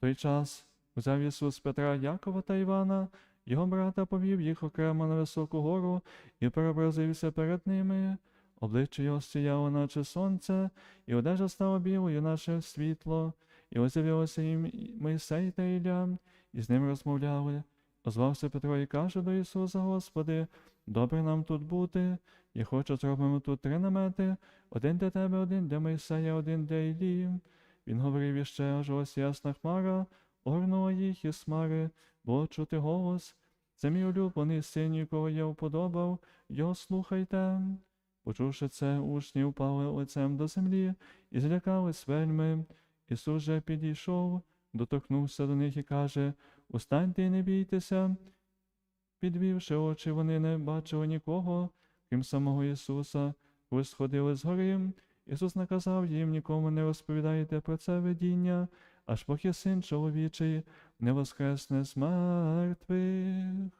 той час взяв Ісус Петра, Якова та Івана, його брата повів їх окремо на високу гору і переобразився перед ними. Обличчя його сіяло, наче сонце, і одежа стала білою, наче світло, і ось з'явилося їм Мойсей та Ілля, і з ним розмовляли. Озвався Петро і каже до Ісуса, Господи, добре нам тут бути. Я хочу зробимо тут три намети, один для тебе, один для Мойсея, один для Іллі. Він говорив іще, аж ось ясна хмара, огорнула їх із хмари, було чути голос. Це мій улюблений син, якого я вподобав, його слухайте. Почувши це, учні впали лицем до землі і злякались вельми. Ісус же підійшов, доторкнувся до них і каже Устаньте і не бійтеся. Підвівши очі, вони не бачили нікого, крім самого Ісуса, коли сходили з гори. Ісус наказав їм нікому не розповідайте про це видіння, аж поки син чоловічий не воскресне з мертвих.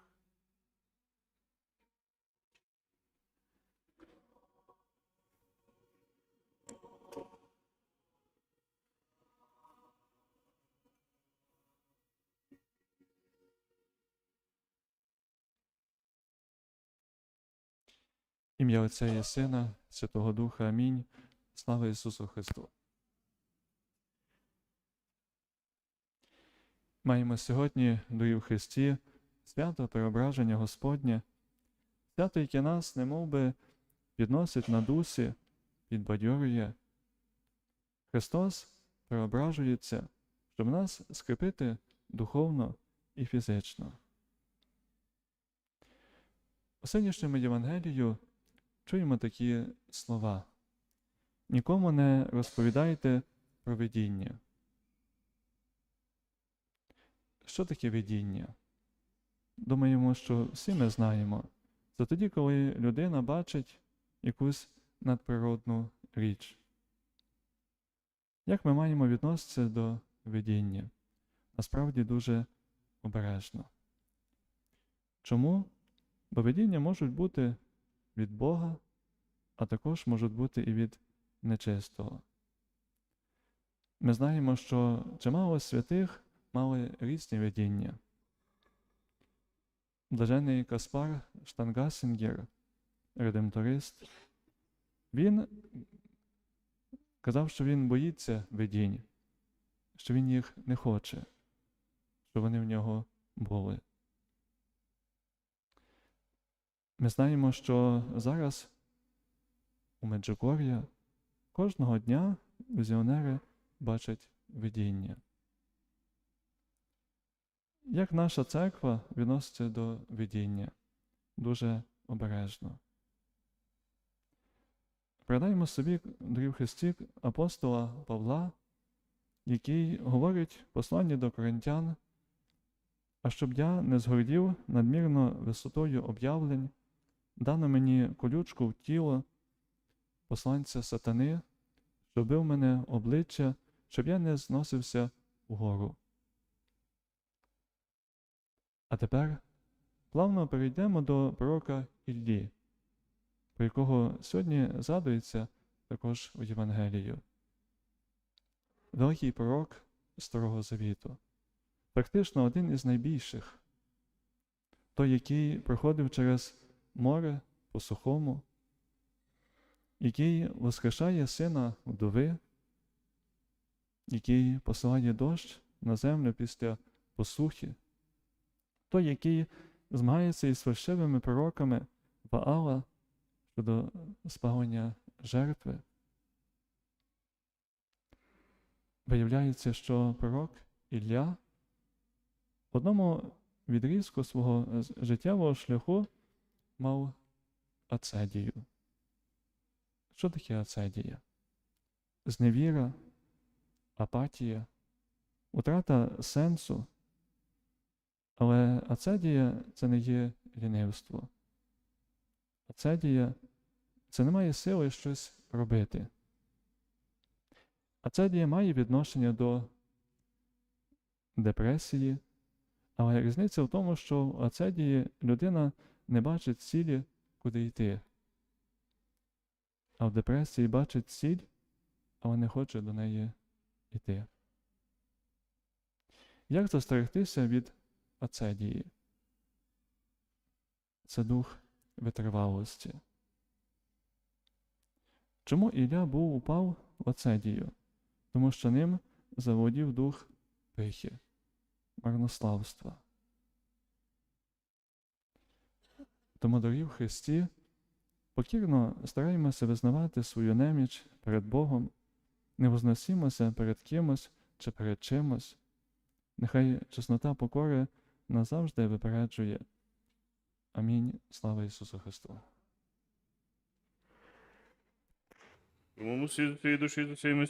Ім'я Отця і Сина, Святого Духа. Амінь. Слава Ісусу Христу. Маємо сьогодні, дорогі в Христі, свято Преображення Господнє, свято, яке нас немов би підносить на дусі, підбадьорює. Христос преображується, щоб нас скріпити духовно і фізично. У сьогоднішньому Євангелію чуємо такі слова. Нікому не розповідайте про видіння. Що таке видіння? Думаємо, що всі ми знаємо. Це тоді, коли людина бачить якусь надприродну річ. Як ми маємо відноситися до видіння? Насправді дуже обережно. Чому? Бо видіння можуть бути від Бога, а також можуть бути і від нечистого. Ми знаємо, що чимало святих мали різні видіння. Блажений Каспар Штангасінгер, редемторист, він казав, що він боїться видінь, що він їх не хоче, що вони в нього були. Ми знаємо, що зараз у Меджугор'я кожного дня візіонери бачать видіння. Як наша церква відноситься до видіння? Дуже обережно. Пригадаємо собі, дорів Христі, апостола Павла, який говорить в посланні до коринтян, а щоб я не згордів надмірно висотою об'явлень, дано мені колючку в тіло, посланця сатани, що бив мене обличчя, щоб я не зносився вгору. А тепер плавно перейдемо до пророка Іллі, про якого сьогодні згадується також у Євангелію. Великий пророк Старого Завіту, практично один із найбільших, той, який проходив через море по сухому, який воскрешає сина вдови, який посилає дощ на землю після посухи, той, який змагається із фальшивими пророками Ваала щодо спалення жертви. Виявляється, що пророк Ілля в одному відрізку свого життєвого шляху мав ацедію. Що таке ацедія? Зневіра, апатія, утрата сенсу. Але ацедія це не є лінивство. Ацедія це не має сили щось робити. Ацедія має відношення до депресії, але різниця в тому, що в ацедії людина не бачить цілі, куди йти. А в депресії бачить ціль, але не хоче до неї йти. Як застерегтися від ацедії? Це дух витривалості. Чому Ілля був упав в ацедію? Тому що ним заволодів дух пихи, марнославства. Тому, дорогі в Христі, покірно стараємося визнавати свою неміч перед Богом, не возносімося перед кимось чи перед чимось. Нехай чеснота покори назавжди випереджує. Амінь. Слава Ісусу Христу. Тому всі душі,